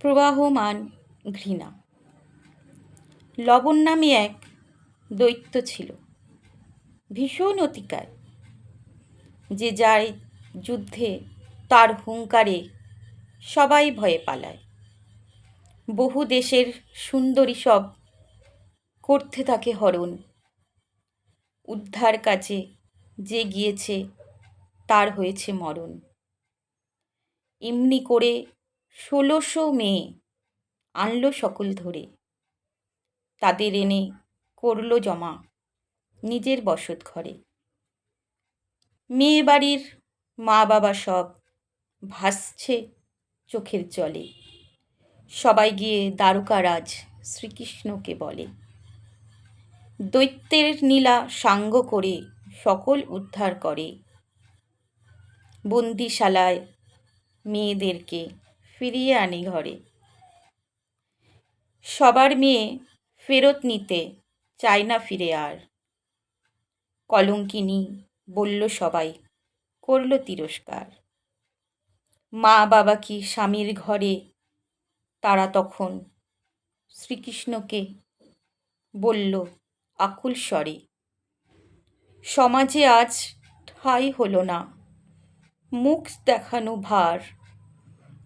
প্রবাহমান ঘৃণা। লবণ নামে এক দৈত্য ছিল। ভীষণ অতিকায় যে যায় যুদ্ধে তার হুঙ্কারে সবাই ভয়ে পালায়। বহু দেশের সুন্দরী সব করতে থাকে হরণ। উদ্ধার কাজে যে গিয়েছে তার হয়েছে মরণ। এমনি করে ষোলোশো মেয়ে আনলো সকল ধরে। তাদের এনে করল জমা নিজের বসত ঘরে। মেয়ে বাড়ির মা বাবা সব ভাসছে চোখের জলে। সবাই গিয়ে দ্বারকারাজ শ্রীকৃষ্ণকে বলে। দৈত্যের নীলা সাঙ্গ করে সকল উদ্ধার করে। বন্দিশালায় মেয়েদেরকে ফিরিয়ে আনি ঘরে। সবার মেয়ে ফেরত নিতে চায় না ফিরে আর। কলঙ্কিনী বলল সবাই, করল তিরস্কার। মা বাবা কি স্বামীর ঘরে? তারা তখন শ্রীকৃষ্ণকে বলল, আকুল স্বরে, সমাজে আজ ঠাই হলো না। মুখ দেখানো ভার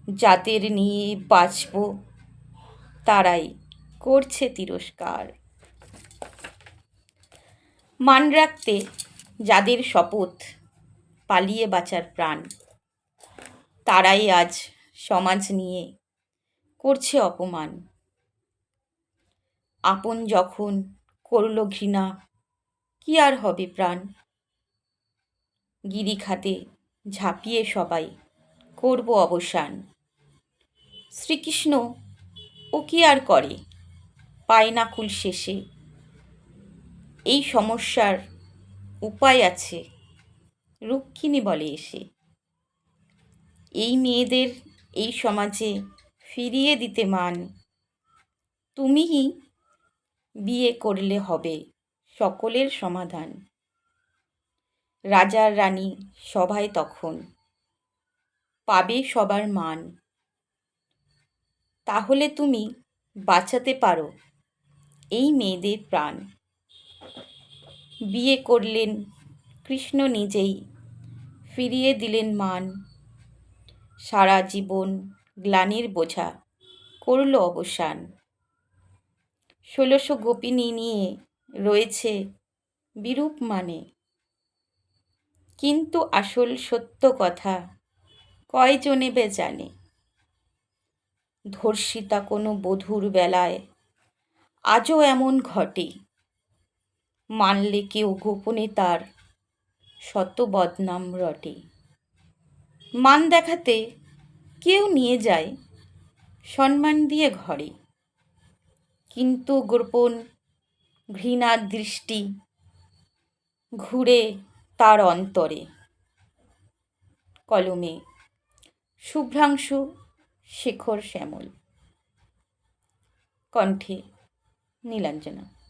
যাদের নিয়ে বাঁচব। তারাই করছে তিরস্কার। মান রাখতে যাদের শপথ, পালিয়ে বাঁচার প্রাণ, তারাই আজ সমাজ নিয়ে করছে অপমান। আপন যখন করল ঘৃণা, কি আর হবে প্রাণ? গিরিখাতে ঝাঁপিয়ে সবাই করব অবসান। শ্রীকৃষ্ণ, ও কি আর করে? পায় না কুল শেষে। এই সমস্যার উপায় আছে রুক্মিণী বলে এসে। এই মেয়েদের এই সমাজে ফিরিয়ে দিতে মান, তুমিই বিয়ে করলে হবে সকলের সমাধান। রাজার রানী সভায় তখন পাবে সবার মান। তাহলে তুমি বাঁচাতে পারো এই মেয়েদের প্রাণ। বিয়ে করলেন, কৃষ্ণ নিজেই ফিরিয়ে দিলেন মান। সারা জীবন গ্লানির বোঝা করল অবসান। ষোলোশো গোপিনী নিয়ে রয়েছে বিরূপ মানে। কিন্তু আসল সত্য কথা কয়জনে বে জানে? ধর্ষিতা কোনো বধূর বেলায় আজও এমন ঘটে। মানলে কেউ গোপনে তার শত বদনাম রটে। মান দেখাতে কেউ নিয়ে যায় সম্মান দিয়ে ঘরে। কিন্তু গোপন ঘৃণার দৃষ্টি ঘুরে তার অন্তরে। কলমে শুভ্রাংশু শেখর শ্যামল। কণ্ঠে নীলাঞ্জনা।